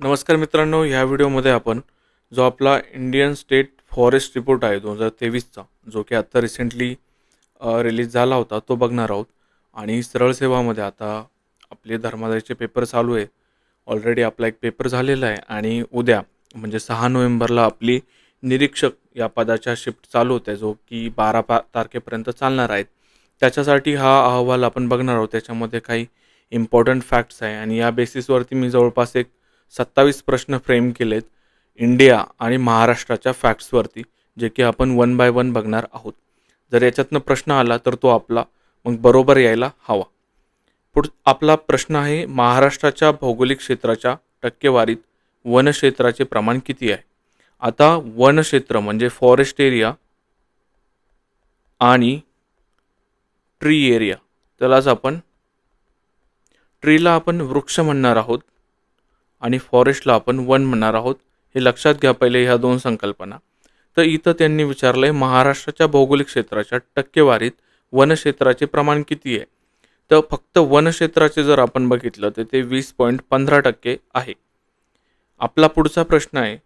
नमस्कार मित्रांनो ह्या व्हिडिओमध्ये आपण जो आपला इंडियन स्टेट फॉरेस्ट रिपोर्ट आहे दोन हजार तेवीसचा जो की आत्ता रिसेंटली रिलीज झाला होता तो बघणार आहोत. आणि सरळ सेवामध्ये आता आपले धर्मादायचे पेपर चालू आहे. ऑलरेडी आपला एक पेपर झालेला आहे. आणि उद्या म्हणजे सहा नोव्हेंबरला आपली निरीक्षक या पदाच्या शिफ्ट चालू होत्या जो की बारा पा तारखेपर्यंत चालणार आहेत. त्याच्यासाठी हा अहवाल आपण बघणार आहोत. त्याच्यामध्ये काही इम्पॉर्टंट फॅक्ट्स आहे. आणि या बेसिसवरती मी जवळपास एक सत्तावीस प्रश्न फ्रेम केलेत इंडिया आणि महाराष्ट्राच्या फॅक्ट्सवरती जे की आपण वन बाय वन बघणार आहोत. जर याच्यातनं प्रश्न आला तर तो आपला मग बरोबर यायला हवा. पुढ आपला प्रश्न आहे महाराष्ट्राच्या भौगोलिक क्षेत्राच्या टक्केवारीत वनक्षेत्राचे प्रमाण किती आहे? आता वनक्षेत्र म्हणजे फॉरेस्ट एरिया आणि ट्री एरिया त्यालाच आपण ट्रीला आपण वृक्ष म्हणणार आहोत. आणि फॉरेस्टला आपण वन म्हणणार आहोत हे लक्षात घ्या पहिले ह्या दोन संकल्पना. तर इथं त्यांनी विचारलं आहे महाराष्ट्राच्या भौगोलिक क्षेत्राच्या टक्केवारीत वनक्षेत्राचे प्रमाण किती आहे? तर फक्त वनक्षेत्राचे जर आपण बघितलं तर ते वीस पॉईंट पंधरा टक्के आहे. आपला पुढचा प्रश्न आहे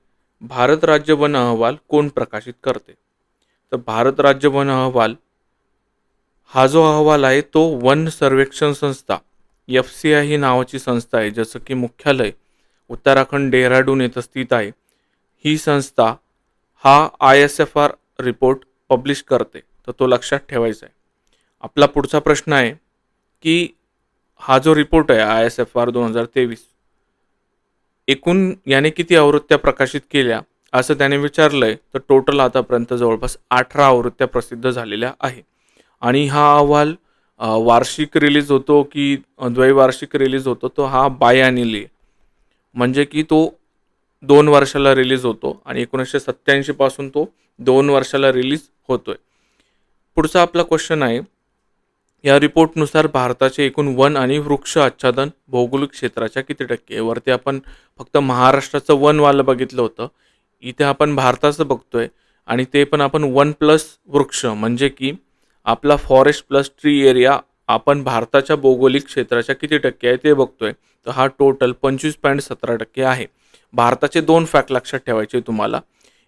भारत राज्य वन अहवाल कोण प्रकाशित करते? तर भारत राज्य वन अहवाल हा जो अहवाल आहे तो वन सर्वेक्षण संस्था एफ सी आय ही नावाची संस्था आहे जसं की मुख्यालय उत्तराखंड डेहराडून येथे स्थित आहे. ही संस्था हा I S F R report publish करते तर तो लक्षात ठेवायचा आहे. आपला पुढचा प्रश्न आहे की हा जो रिपोर्ट आहे आय एस एफ आर दोन हजार तेवीस एकूण याने किती आवृत्त्या प्रकाशित केल्या असं त्याने विचारलं आहे तर टोटल आतापर्यंत जवळपास अठरा आवृत्त्या प्रसिद्ध झालेल्या आहे. आणि हा अहवाल वार्षिक रिलीज होतो की द्वैवार्षिक रिलीज होतो तो हा बायानिली म्हणजे की तो दोन वर्षाला रिलीज होतो आणि एकोणीसशे सत्त्याऐंशीपासून तो दोन वर्षाला रिलीज होतोय पुढचा आपला क्वेश्चन आहे या रिपोर्टनुसार भारताचे एकूण वन आणि वृक्ष आच्छादन भौगोलिक क्षेत्राच्या किती टक्के आहे? वरती आपण फक्त महाराष्ट्राचं वनवालं बघितलं होतं इथे आपण भारताचं बघतोय आणि ते पण आपण वन प्लस वृक्ष म्हणजे की आपला फॉरेस्ट प्लस ट्री एरिया आपण भारताच्या भौगोलिक क्षेत्राच्या किती टक्के आहे ते बघतोय. तर हा टोटल पंचवीस पॉईंट सतरा टक्के आहे. भारताचे दोन फॅक्ट लक्षात ठेवायचे तुम्हाला.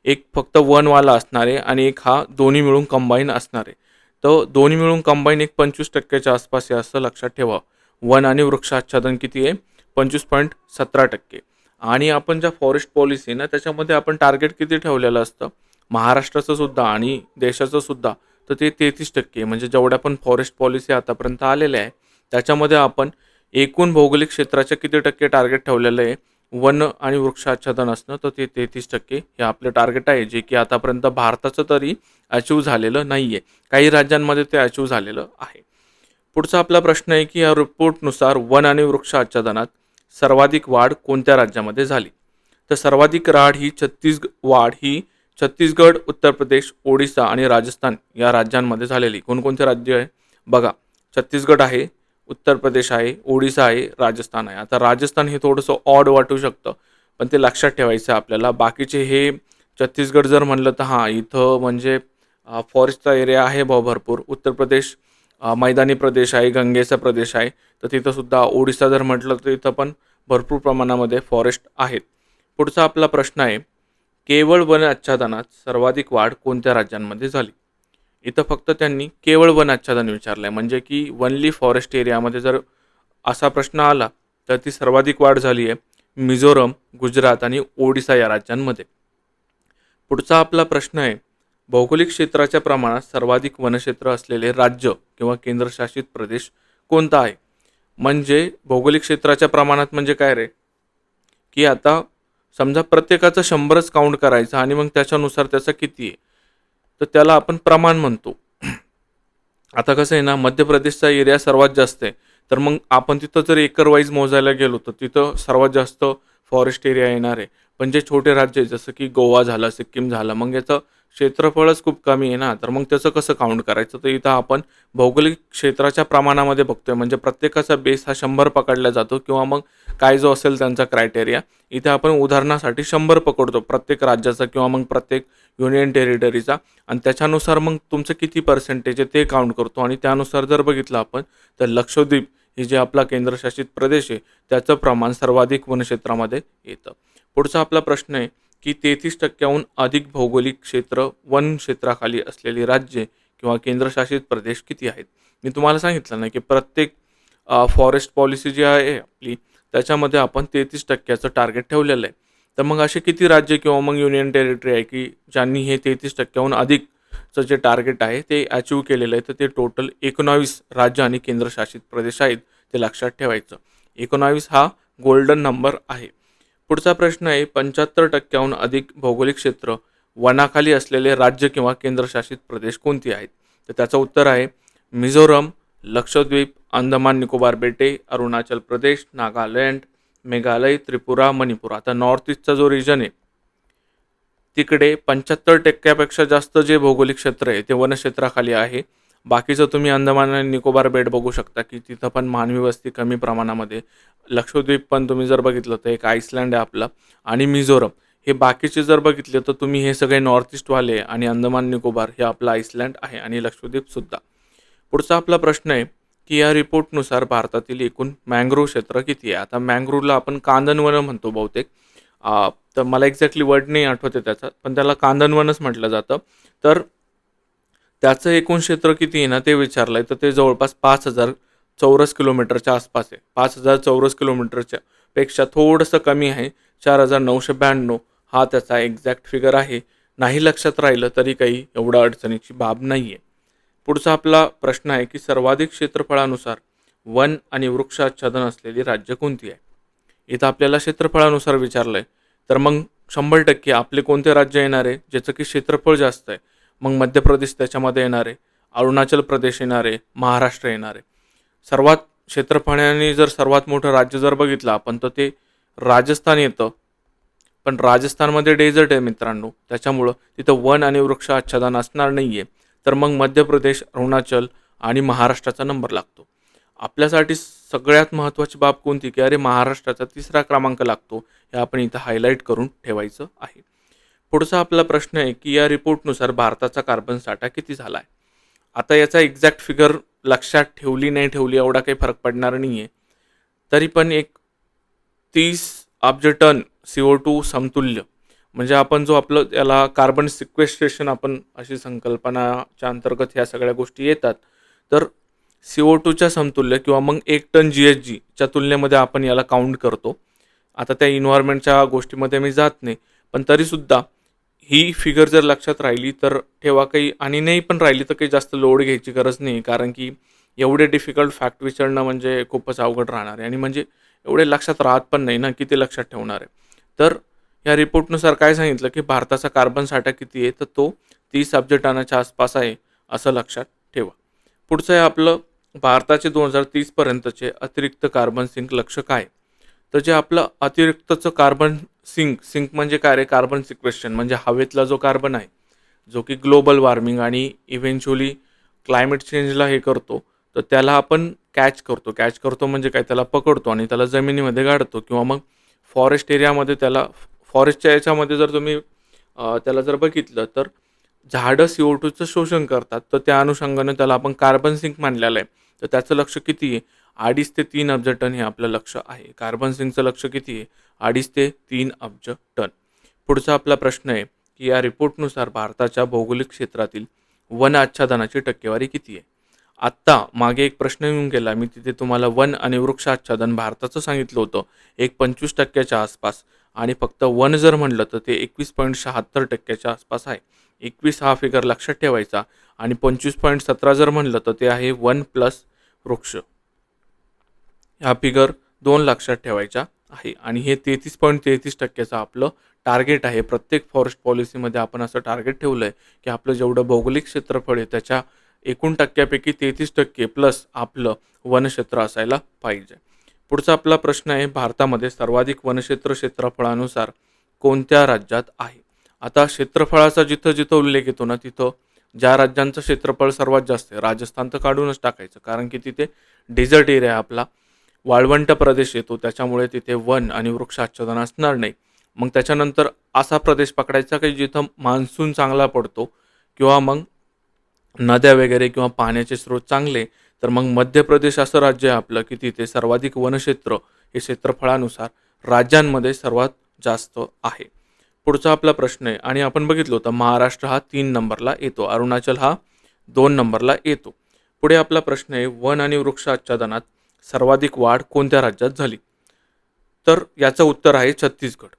एक फक्त वनवाला असणार आहे आणि एक हा दोन्ही मिळून कंबाईन असणार आहे. तर दोन्ही मिळून कंबाईन एक पंचवीस टक्क्याच्या आसपास आहे असं लक्षात ठेवा. वन आणि वृक्ष आच्छादन किती आहे? पंचवीस पॉईंट सतरा टक्के. आणि आपण ज्या फॉरेस्ट पॉलिसी ना त्याच्यामध्ये आपण टार्गेट किती ठेवलेलं असतं? महाराष्ट्राचं सुद्धा आणि देशाचं सुद्धा. तर ते तेहतीस टक्के म्हणजे जेवढ्या पण फॉरेस्ट पॉलिसी आतापर्यंत आलेल्या आहे त्याच्यामध्ये आपण एकूण भौगोलिक क्षेत्राचे किती टक्के टार्गेट ठेवलेलं आहे? वन आणि वृक्षाच्छादन असणं तर ते तेहतीस टक्के हे आपलं टार्गेट आहे जे की आतापर्यंत भारताचं तरी अचीव झालेलं नाही आहे काही राज्यांमध्ये ते अचीव झालेलं आहे. पुढचा आपला प्रश्न आहे की या रिपोर्टनुसार वन आणि वृक्ष आच्छादनात सर्वाधिक वाढ कोणत्या राज्यामध्ये झाली? तर सर्वाधिक राढ ही छत्तीसगड वाढ ही छत्तीसगड उत्तर प्रदेश ओडिसा आणि राजस्थान या राज्यांमध्ये झालेली कोणकोणते राज्य आहे? बघा छत्तीसगड आहे उत्तर प्रदेश आहे ओडिसा आहे राजस्थान आहे. आता राजस्थान हे थोडंसं ऑड वाटू शकतं पण ते लक्षात ठेवायचं आहे आपल्याला. बाकीचे हे छत्तीसगड जर म्हणलं तर हां इथं म्हणजे फॉरेस्टचा एरिया आहे भाऊ भरपूर. उत्तर प्रदेश मैदानी प्रदेश आहे गंगेचा प्रदेश आहे. तर तिथंसुद्धा ओडिसा जर म्हटलं तर तिथं पण भरपूर प्रमाणामध्ये फॉरेस्ट आहेत. पुढचा आपला प्रश्न आहे केवळ वन आच्छादनात सर्वाधिक वाढ कोणत्या राज्यांमध्ये झाली? इथं फक्त त्यांनी केवळ वन आच्छादन विचारलं आहे म्हणजे की वनली फॉरेस्ट एरियामध्ये जर असा प्रश्न आला तर ती सर्वाधिक वाढ झाली आहे मिझोरम गुजरात आणि ओडिसा या राज्यांमध्ये. पुढचा आपला प्रश्न आहे भौगोलिक क्षेत्राच्या प्रमाणात सर्वाधिक वनक्षेत्र असलेले राज्य किंवा केंद्रशासित प्रदेश कोणता आहे? म्हणजे भौगोलिक क्षेत्राच्या प्रमाणात म्हणजे काय रे? की आता समजा प्रत्येकाचं शंभरच काउंट करायचं आणि मग त्याच्यानुसार त्याचा किती आहे? तर त्याला आपण प्रमाण म्हणतो. आता कसं आहे ना मध्य प्रदेशचा एरिया सर्वात जास्त आहे. तर मग आपण तिथं जर एकर वाईज मोजायला गेलो तर तिथं सर्वात जास्त फॉरेस्ट एरिया येणार आहे. पण जे छोटे राज्य आहे जसं की गोवा झालं सिक्कीम झालं मग याचं क्षेत्रफळच खूप कमी आहे ना. तर मग त्याचं कसं काउंट करायचं? तर इथं आपण भौगोलिक क्षेत्राच्या प्रमाणामध्ये बघतोय. म्हणजे प्रत्येकाचा बेस हा शंभर पकडला जातो किंवा मग काय जो असेल त्यांचा क्रायटेरिया इथे आपण उदाहरणासाठी शंभर पकडतो प्रत्येक राज्याचा किंवा मग प्रत्येक युनियन टेरिटरीचा आणि त्याच्यानुसार मग तुमचं किती पर्सेंटेज आहे ते काउंट करतो. आणि त्यानुसार जर बघितलं आपण तर लक्षद्वीप हे जे आपला केंद्रशासित प्रदेश आहे त्याचं प्रमाण सर्वाधिक वनक्षेत्रामध्ये येतं. पुढचा आपला प्रश्न आहे की तेहतीस टक्क्याहून अधिक भौगोलिक क्षेत्र वन क्षेत्राखाली असलेली राज्ये किंवा केंद्रशासित प्रदेश किती आहेत? मी तुम्हाला सांगितलं ना की प्रत्येक फॉरेस्ट पॉलिसी जी आहे आपली त्याच्यामध्ये आपण तेहतीस टक्क्याचं टार्गेट ठेवलेलं आहे. तर मग असे किती राज्य किंवा मग युनियन टेरिटरी आहे की ज्यांनी हे तेहतीस टक्क्याहून अधिकचं जे टार्गेट आहे ते अचीव केलेलं आहे तर ते टोटल एकोणावीस राज्य आणि केंद्रशासित प्रदेश आहेत ते लक्षात ठेवायचं. एकोणावीस हा गोल्डन नंबर आहे. पुढचा प्रश्न आहे पंच्याहत्तर टक्क्याहून अधिक भौगोलिक क्षेत्र वनाखाली असलेले राज्य किंवा केंद्रशासित प्रदेश कोणती आहेत? तर त्याचं उत्तर आहे मिझोरम लक्षद्वीप अंदमान निकोबार बेटे अरुणाचल प्रदेश नागालँड मेघालय त्रिपुरा मणिपूर. आता नॉर्थ ईस्टचा जो रिजन आहे तिकडे पंच्याहत्तर टक्क्यापेक्षा जास्त जे भौगोलिक क्षेत्र आहे ते वनक्षेत्राखाली आहे. बाकीचं तुम्ही अंदमान आणि निकोबार बेट बघू शकता की तिथं पण मानवी वस्ती कमी प्रमाणामध्ये. लक्षद्वीप पण तुम्ही जर बघितलं तर एक आईसलँड आहे आपला आणि मिझोरम. हे बाकीचे जर बघितले तर तुम्ही हे सगळे नॉर्थ ईस्टवाले आणि अंदमान निकोबार हे आपलं आईसलँड आहे आणि लक्षद्वीपसुद्धा पुढचा आपला प्रश्न आहे की या रिपोर्टनुसार भारतातील एकूण मँग्रोव्ह क्षेत्र किती आहे? आता मँग्रोव्हला आपण कांदनवन म्हणतो बहुतेक. तर मला एक्झॅक्टली वर्ड नाही आठवते त्याचा पण त्याला कांदनवनच म्हटलं जातं. तर त्याचं एकूण क्षेत्र किती आहे ना ते विचारलं आहे तर ते जवळपास पाच हजार चौरस किलोमीटरच्या आसपास आहे. पाच हजार चौरस किलोमीटरच्या पेक्षा थोडंसं कमी आहे. चार हजार नऊशे ब्याण्णव हा त्याचा एक्झॅक्ट फिगर आहे. नाही लक्षात राहिलं तरी काही एवढा अडचणीची बाब नाही आहे पुढचा आपला प्रश्न आहे की सर्वाधिक क्षेत्रफळानुसार वन आणि वृक्षाच्छादन असलेली राज्य कोणती आहे? इथं आपल्याला क्षेत्रफळानुसार विचारलं आहे तर मग शंभर टक्के आपले कोणते राज्य येणार आहे? ज्याचं की क्षेत्रफळ जास्त आहे. मग मध्य प्रदेश त्याच्यामध्ये येणार आहे अरुणाचल प्रदेश येणार आहे महाराष्ट्र येणार. आहे सर्वात क्षेत्रफळाने जर सर्वात मोठं राज्य जर बघितलं आपण तर ते राजस्थान येतं. पण राजस्थानमध्ये डेझर्ट आहे मित्रांनो. त्याच्यामुळं तिथं वन आणि वृक्ष आच्छादन असणार नाही आहे तर मग मध्य प्रदेश अरुणाचल आणि महाराष्ट्राचा नंबर लागतो. आपल्यासाठी सगळ्यात महत्त्वाची बाब कोणती? की अरे महाराष्ट्राचा तिसरा क्रमांक लागतो हे आपण इथं हायलाईट करून ठेवायचं आहे. पुढचा आपला प्रश्न आहे की या रिपोर्टनुसार भारताचा कार्बन साठा किती झाला आहे आता याचा एक्झॅक्ट फिगर लक्षात ठेवली नाही ठेवली एवढा काही फरक पडणार नाही आहे तरी पण एक तीस अब्ज टन सी ओ टू समतुल्य. म्हणजे आपण जो आपलं याला कार्बन सिक्वेस्ट्रेशन आपण अशी संकल्पनाच्या अंतर्गत ह्या सगळ्या गोष्टी येतात. तर सी ओ टूच्या समतुल्य किंवा मग एक टन जी एच जीच्या तुलनेमध्ये आपण याला काउंट करतो. आता त्या इन्व्हायरमेंटच्या गोष्टीमध्ये मी जात नाही. पण तरीसुद्धा ही फिगर जर लक्षात राहिली तर ठेवा काही आणि नाही पण राहिली तर काही जास्त लोड घ्यायची गरज नाही कारण की एवढे डिफिकल्ट फॅक्ट विचारणं म्हणजे खूपच अवघड राहणार आहे. आणि म्हणजे एवढे लक्षात राहत पण नाही ना किती लक्षात ठेवणार आहे? तर या रिपोर्टनुसार काय सांगितलं की भारताचा कार्बन साठा किती आहे? तर तो तीस अब्ज टनाच्या आसपास आहे असं लक्षात ठेवा. पुढचं आहे आपलं भारताचे दोन हजार तीसपर्यंतचे अतिरिक्त कार्बन सिंक लक्ष काय? तर जे आपलं अतिरिक्तचं कार्बन सिंक सिंक म्हणजे काय रे? कार्बन सिक्वेशन म्हणजे हवेतला जो कार्बन आहे जो की ग्लोबल वॉर्मिंग आणि इव्हेंच्युअली क्लायमेट चेंजला हे करतो तर त्याला आपण कॅच करतो. कॅच करतो म्हणजे काय? त्याला पकडतो आणि त्याला जमिनीमध्ये गाडतो किंवा मग फॉरेस्ट एरियामध्ये त्याला फॉरेस्टच्या याच्यामध्ये जर तुम्ही त्याला जर बघितलं तर झाडं सी ओ टूचं शोषण करतात. तर त्या अनुषंगाने त्याला आपण कार्बन सिंक मानलेलं आहे. तर त्याचं लक्ष किती आहे? अडीच ते तीन अब्ज टन हे आपलं लक्ष आहे. कार्बन सिंकचं लक्ष किती आहे? अडीच ते तीन अब्ज टन. पुढचा आपला प्रश्न आहे की या रिपोर्टनुसार भारताच्या भौगोलिक क्षेत्रातील वन आच्छादनाची टक्केवारी किती आहे? आत्ता मागे एक प्रश्न येऊन गेला. मी तिथे तुम्हाला वन आणि वृक्ष आच्छादन भारताचं सांगितलं होतं. एक पंचवीस टक्क्याच्या आसपास आणि फक्त वन जर म्हणलं तर ते एकवीस पॉईंट शहात्तर टक्क्याच्या आसपास आहे. एकवीस हा फिगर लक्षात ठेवायचा आणि पंचवीस पॉईंट सतरा जर म्हणलं तर ते आहे वन प्लस वृक्ष. ह्या फिगर दोन लक्षात ठेवायच्या आहे. आणि हे तेहतीस पॉईंट तेहतीस टक्क्याचं आपलं टार्गेट आहे. प्रत्येक फॉरेस्ट पॉलिसीमध्ये आपण असं टार्गेट ठेवलं आहे की आपलं जेवढं भौगोलिक क्षेत्रफळ आहे त्याच्या एकूण टक्क्यापैकी तेहतीस टक्के प्लस आपलं वनक्षेत्र असायला पाहिजे. पुढचा आपला प्रश्न आहे भारतामध्ये सर्वाधिक वनक्षेत्र क्षेत्रफळानुसार कोणत्या राज्यात आहे? आता क्षेत्रफळाचा जिथं जिथं उल्लेख येतो ना तिथं ज्या राज्यांचं क्षेत्रफळ सर्वात जास्त आहे राजस्थान तर काढूनच टाकायचं कारण की तिथे डेझर्ट एरिया आहे आपला. वाळवंट प्रदेश येतो त्याच्यामुळे तिथे वन आणि वृक्ष आच्छादन असणार नाही. मग त्याच्यानंतर असा प्रदेश पकडायचा की जिथं मान्सून चांगला पडतो किंवा मग नद्या वगैरे किंवा पाण्याचे स्रोत चांगले तर मग मध्य प्रदेश असं राज्य आहे आपलं की तिथे सर्वाधिक वनक्षेत्र हे क्षेत्रफळानुसार राज्यांमध्ये सर्वात जास्त आहे. पुढचा आपला प्रश्न आहे आणि आपण बघितलं होतं महाराष्ट्र हा तीन नंबरला येतो अरुणाचल हा दोन नंबरला येतो. पुढे आपला प्रश्न आहे वन आणि वृक्ष आच्छादनात सर्वाधिक वाढ कोणत्या राज्यात झाली? तर याचं उत्तर आहे छत्तीसगड.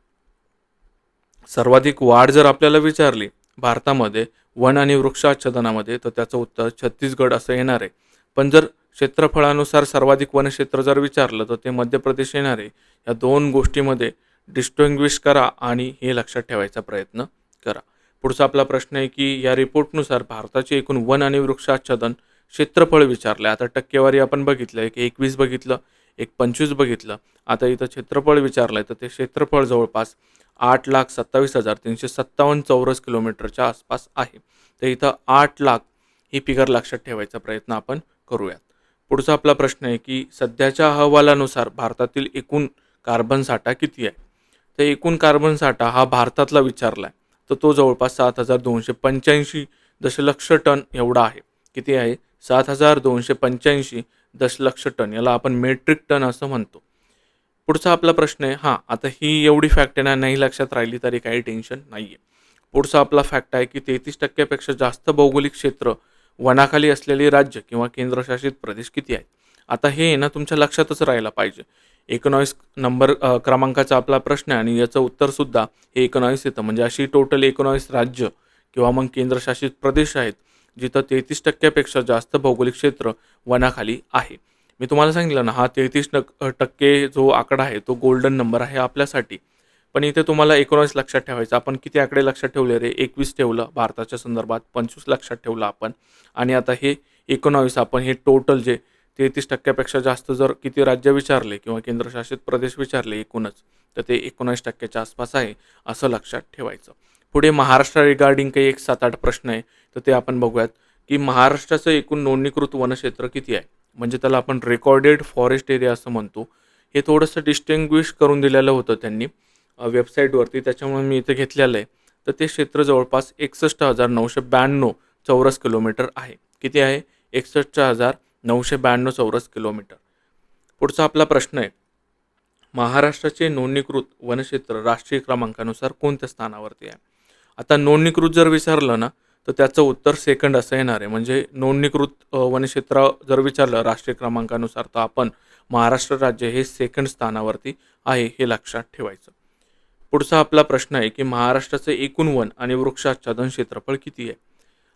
सर्वाधिक वाढ जर आपल्याला विचारली भारतामध्ये वन आणि वृक्ष आच्छादनामध्ये तर त्याचं उत्तर छत्तीसगड असं येणार आहे. पण जर क्षेत्रफळानुसार सर्वाधिक वनक्षेत्र जर विचारलं तर ते मध्य प्रदेश येणार आहे. या दोन गोष्टीमध्ये डिस्टिंग्विश करा आणि हे लक्षात ठेवायचा प्रयत्न करा. पुढचा आपला प्रश्न आहे की या रिपोर्टनुसार भारताचे एकूण वन आणि वृक्ष आच्छादन क्षेत्रफळ विचारलं आहे आता टक्केवारी आपण बघितलं एक एकवीस बघितलं एक पंचवीस बघितलं. आता इथं क्षेत्रफळ विचारलं आहे तर ते क्षेत्रफळ जवळपास आठ लाख सत्तावीस हजार तीनशे सत्तावन्न चौरस किलोमीटरच्या आसपास आहे. तर इथं आठ लाख ही फिगर लक्षात ठेवायचा प्रयत्न आपण करूयात. पुढचा आपला प्रश्न आहे की सध्याच्या अहवालानुसार भारतातील एकूण कार्बन साठा किती आहे? तर एकूण कार्बन साठा हा भारतातला विचारला आहे तर तो जवळपास सात हजार दोनशे पंच्याऐंशी दशलक्ष टन एवढा आहे. किती आहे? सात हजार दोनशे पंच्याऐंशी दशलक्ष टन याला आपण मेट्रिक टन असं म्हणतो. पुढचा आपला प्रश्न आहे हां आता ही एवढी फॅक्ट आहे ना नाही लक्षात राहिली तरी काही टेन्शन नाही आहे पुढचा आपला फॅक्ट आहे की तेहतीस टक्क्यापेक्षा जास्त भौगोलिक क्षेत्र वनाखाली असलेले राज्य किंवा केंद्रशासित प्रदेश किती आहेत? आता हे ना तुमच्या लक्षातच राहायला पाहिजे. एकोणावीस नंबर क्रमांकाचा आपला प्रश्न आहे आणि याचं उत्तरसुद्धा हे एकोणावीस येतं. म्हणजे अशी टोटल एकोणावीस राज्य किंवा मग केंद्रशासित प्रदेश आहेत. जिथं तेहतीस टक्क्यापेक्षा जास्त भौगोलिक क्षेत्र वनाखाली आहे. मी तुम्हाला सांगितलं ना हा तेहतीस टक टक्के जो आकडा आहे तो गोल्डन नंबर आहे आपल्यासाठी. पण इथे तुम्हाला एकोणावीस लक्षात ठेवायचं आपण किती आकडे लक्षात ठेवले रे? एकवीस ठेवलं भारताच्या संदर्भात पंचवीस लक्षात ठेवलं आपण. आणि आता हे एकोणावीस आपण हे टोटल जे तेहतीस टक्क्यापेक्षा जास्त जर किती राज्य विचारले किंवा केंद्रशासित प्रदेश विचारले एकूणच तर ते एकोणावीस टक्क्याच्या आसपास आहे असं लक्षात ठेवायचं. पुढे महाराष्ट्र रिगार्डिंग काही एक सात आठ प्रश्न आहे. तर ते आपण बघूयात की महाराष्ट्राचं एकूण नोंदणीकृत वनक्षेत्र किती आहे? म्हणजे त्याला आपण रेकॉर्डेड फॉरेस्ट एरिया असं म्हणतो. हे थोडंसं डिस्टिंग्विश करून दिलेलं होतं त्यांनी वेबसाईटवरती त्याच्यामुळे मी इथे घेतलेलं आहे. तर ते क्षेत्र जवळपास एकसष्ट हजार नऊशे ब्याण्णव चौरस किलोमीटर आहे. किती आहे? एकसष्ट हजार नऊशे ब्याण्णव चौरस किलोमीटर. पुढचा आपला प्रश्न आहे. महाराष्ट्राचे नोंदणीकृत वनक्षेत्र राष्ट्रीय क्रमांकानुसार कोणत्या स्थानावरती आहे? आता नोंदणीकृत जर विचारलं ना तर त्याचं उत्तर सेकंड असं येणार आहे. म्हणजे नोंदणीकृत वनक्षेत्र जर विचारलं राष्ट्रीय क्रमांकानुसार तर आपण महाराष्ट्र राज्य हे सेकंड स्थानावरती आहे हे लक्षात ठेवायचं. पुढचा आपला प्रश्न आहे की महाराष्ट्राचं एकूण वन आणि वृक्षाच्छादन क्षेत्रफळ किती आहे?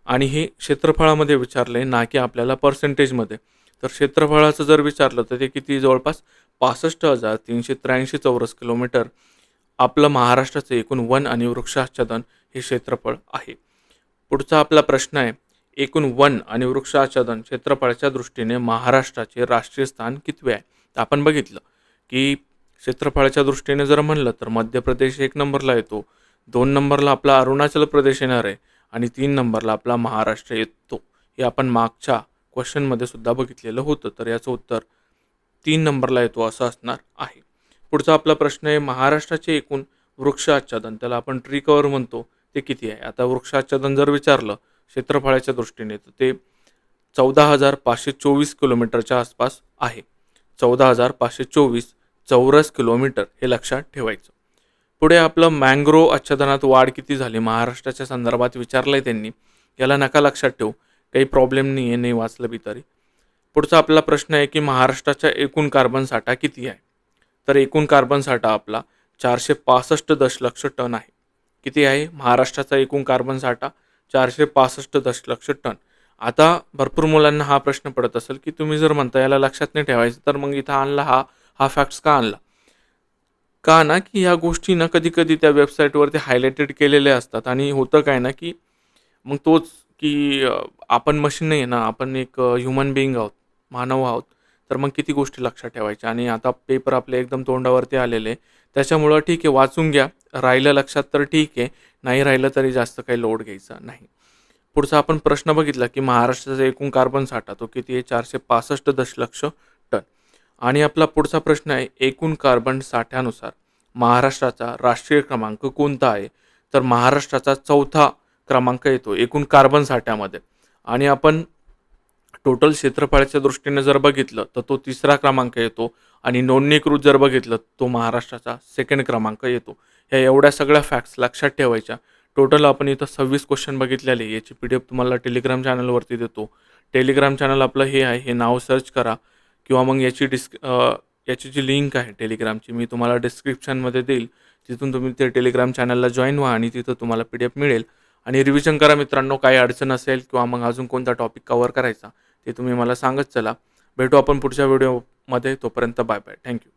आणि हे क्षेत्रफळामध्ये विचारलं आहे ना की आपल्याला पर्सेंटेजमध्ये तर क्षेत्रफळाचं जर विचारलं तर ते किती? जवळपास पासष्ट हजार तीनशे त्र्याऐंशी चौरस किलोमीटर आपलं महाराष्ट्राचं एकूण वन आणि वृक्षाच्छादन हे क्षेत्रफळ आहे. पुढचा आपला प्रश्न आहे एकूण वन आणि वृक्षाच्छादन क्षेत्रफळाच्या दृष्टीने महाराष्ट्राचे राष्ट्रीय स्थान कितवे आहे? तर आपण बघितलं की क्षेत्रफळाच्या दृष्टीने जर म्हणलं तर मध्य प्रदेश एक नंबरला येतो दोन नंबरला आपला अरुणाचल प्रदेश येणार आहे आणि तीन नंबरला आपला महाराष्ट्र येतो. हे आपण मागच्या क्वेश्चनमध्ये सुद्धा बघितलेलं होतं तर याचं उत्तर तीन नंबरला येतो असं असणार आहे. पुढचा आपला प्रश्न आहे महाराष्ट्राचे एकूण वृक्ष आच्छादन त्याला आपण ट्री कव्हर म्हणतो. ते किती आहे? आता वृक्षाच्छादन जर विचारलं क्षेत्रफळाच्या दृष्टीने तर ते चौदा हजार पाचशे चोवीस किलोमीटरच्या आसपास आहे. चौदा हजार पाचशे चोवीस चौरस किलोमीटर हे लक्षात ठेवायचं. पुढे आपलं मँग्रोव आच्छादनात वाढ किती झाली? महाराष्ट्राच्या संदर्भात विचारलं आहे त्यांनी. याला नका लक्षात ठेवू. काही प्रॉब्लेम नाही आहे नाही वाचलं बी तरी. पुढचा आपला प्रश्न आहे की महाराष्ट्राचा एकूण कार्बन साठा किती आहे? तर एकूण कार्बन साठा आपला चारशे पासष्ट दशलक्ष टन आहे. किती आहे? महाराष्ट्राचा एकूण कार्बन साठा चारशे पासष्ट दशलक्ष टन. आता भरपूर मुलांना हा प्रश्न पडत असेल की तुम्ही जर म्हणता याला लक्षात नाही ठेवायचं तर मग इथं आणला हा हा फॅक्ट्स का आणला? का ना की ह्या गोष्टी ना कधी कधी त्या वेबसाईटवरती हायलाइटेड केलेले असतात आणि होतं काय ना की मग तोच की आपण मशीन नाही आहे ना आपण एक ह्युमन बिईंग आहोत मानव आहोत तर मग किती गोष्टी लक्षात ठेवायच्या? आणि आता पेपर आपले एकदम तोंडावरती आलेले त्याच्यामुळं ठीक आहे वाचून घ्या. राहिलं लक्षात तर ठीक आहे नाही राहिलं तरी जास्त काही लोड घ्यायचा नाही. पुढचा आपण प्रश्न बघितला की महाराष्ट्राचा एकूण कार्बन साठा तो किती आहे? चारशे पासष्ट दशलक्ष टन. आणि आपला पुढचा प्रश्न आहे एकूण कार्बन साठ्यानुसार महाराष्ट्राचा राष्ट्रीय क्रमांक कोणता आहे? तर महाराष्ट्राचा चौथा क्रमांक येतो एकूण कार्बन साठ्यामध्ये. आणि आपण टोटल क्षेत्रफळाच्या दृष्टीने जर बघितलं तर तो तिसरा क्रमांक येतो आणि नोंदणीकृत जर बघितलं तो महाराष्ट्राचा सेकंड क्रमांक येतो. ह्या एवढ्या सगळ्या फॅक्ट्स लक्षात ठेवायच्या. टोटल आपण इथं सव्वीस क्वेश्चन बघितलेले याची पी डी एफ तुम्हाला टेलिग्राम चॅनलवरती देतो. टेलिग्राम चॅनल आपलं हे आहे हे नाव सर्च करा किंवा मग याची डिस्क याची जी लिंक आहे टेलिग्रामची मी तुम्हाला डिस्क्रिप्शनमध्ये देईल. तिथून तुम्ही ते टेलिग्राम चॅनलला जॉईन व्हा आणि तिथं तुम्हाला पी डी एफ मिळेल. आणि रिव्हिजन करा मित्रांनो काही अडचण असेल किंवा मग अजून कोणता टॉपिक कवर करायचा ते तुम्ही मला सांगत चला. भेटू आपण पुढच्या व्हिडिओमध्ये तोपर्यंत बाय बाय थँक्यू